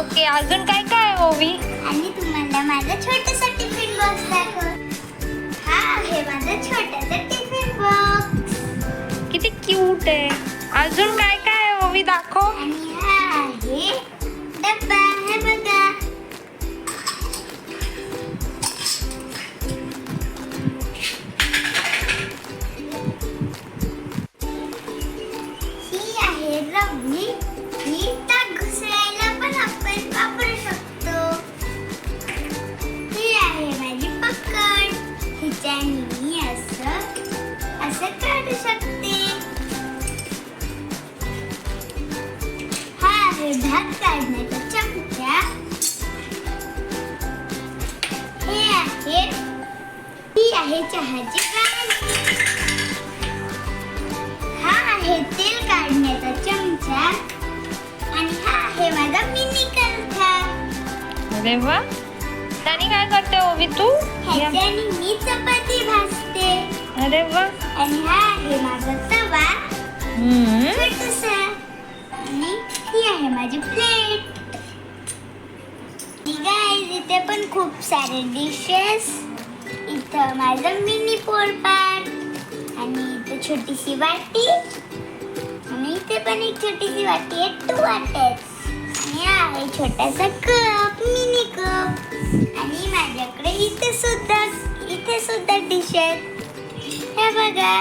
Okay अजून काय काय आहे ओवी? आणि तुम्हाला माझा छोटासा टिफिन बॉक्स दाखव. हा आहे माझा छोटासा टिफिन बॉक्स किती क्यूट आहे. अजून काय काय आहे ओवी? दाखव. हा आहे भात काढण्याचा चमचा हे आहे ही आहे चहाची हा आहे तेल काढण्याचा चमचा आणि हा आहे माझा मिनी कंथा अरे वा. त्याने काय करते ओवी तू ह्याच्याने मी चपाती भाजते. अरे वा आणि हा आहे माझा तवा. छोटासा ही आहे माझी प्लेट इथे पण खूप सारे डिशेस इथं माझं मिनी पोळपाट आणि इथं छोटीशी वाटी. आणि इथे पण एक छोटीशी वाटी आहे टू वाटेस आणि आहे छोटासा कप मिनी कप आणि माझ्याकडे इथे सुद्धा इथे सुद्धा डिश आहेत. हे बघा.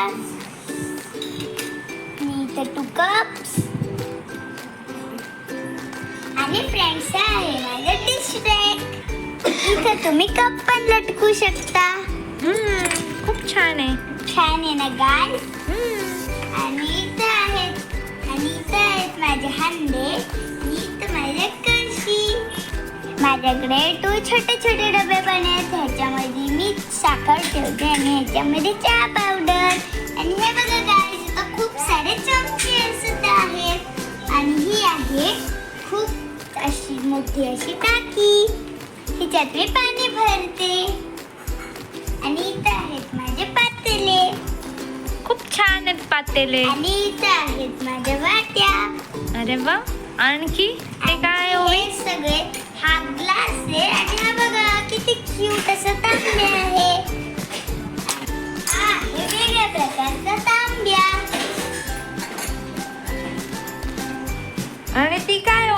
आणि इथे टू कप्स आणि फ्रेंड्स आहे माझं डिश रॅक इथं तुम्ही कप पण लटकू शकता. खूप छान आहे. छान आहे ना गाय. आणि इथं आहेत आणि इथं आहेत माझे हांडे. आणि इथं माझे कळशी माझ्याकडे टू छोटे छोटे डबे आहेत. ह्याच्यामध्ये मी साखर ठेवते आणि ह्याच्यामध्ये चहा पावडर आणि हे बघा गाय खूप सारे चमचे सुद्धा आहेत. आणि ही आहे खूप अशी मोठी अशी टाकी. हिच्यात मी पाणी भरते. आणि इथं आहेत माझे पातेले. खूप छान आहेत पातेले. आणि इथं आहेत माझ्या वाट्या. अरे वा. आणखी ते काय आहे ओवी हे सगळे हा ग्लास आहे. आणि हा बघा किती क्यूट असं तांब्या आहे. वेगळ्या प्रकारचा तांब्या. आणि ती काय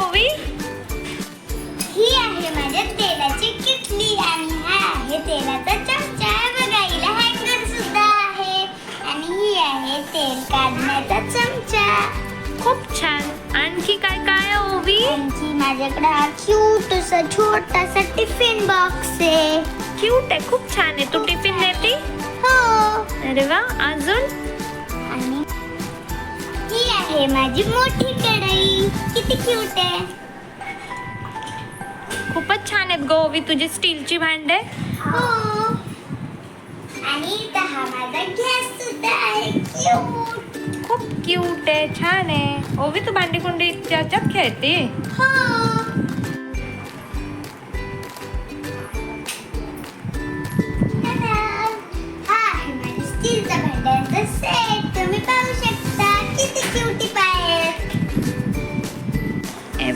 माझ्याकडे हा क्यूट असा छोटासा टिफिन बॉक्स आहे. क्यूट आहे खूप छान आहे. तू टिफिन देते? हो. अरे वा अजून? आणि ही आहे माझी मोठी कढई. किती क्यूट आहे. खूपच छान आहेत गो ओवी तुझी स्टीलची भांडे. हो. आणि इथं हा माझा गॅस सुद्धा आहे. क्यूट क्यूट आहे छान आहे. ओवी तू भांडी कुंडी त्याच्यात खेळते हो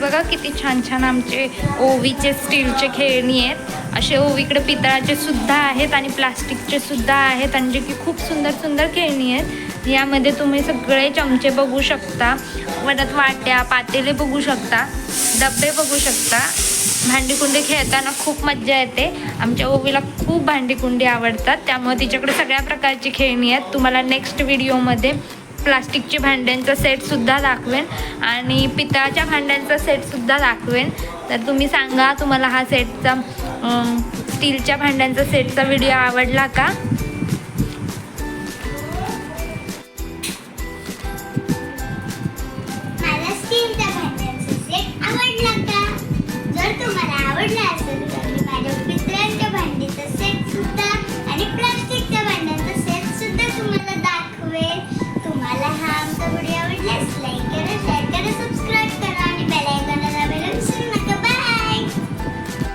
बघा किती छान छान आमचे ओवीचे स्टीलचे खेळणी आहेत. असे ओवीकडे पितळाचे सुद्धा आहेत आणि प्लास्टिकचे सुद्धा आहेत आणि जे की खूप सुंदर सुंदर खेळणी आहेत. यामध्ये तुम्ही सगळे चमचे बघू शकता. परत वाट्या पातेले बघू शकता. डबे बघू शकता. भांडीकुंडी खेळताना खूप मज्जा येते. आमच्या ओवीला खूप भांडीकुंडी आवडतात. त्यामुळे तिच्याकडे सगळ्या प्रकारची खेळणी आहेत. तुम्हाला नेक्स्ट व्हिडिओमध्ये प्लास्टिकच्या भांड्यांचा सेटसुद्धा दाखवेन आणि पितळाच्या भांड्यांचा सेटसुद्धा दाखवेन. तर तुम्ही सांगा तुम्हाला हा सेटचा स्टीलच्या भांड्यांचा सेटचा व्हिडिओ आवडला का?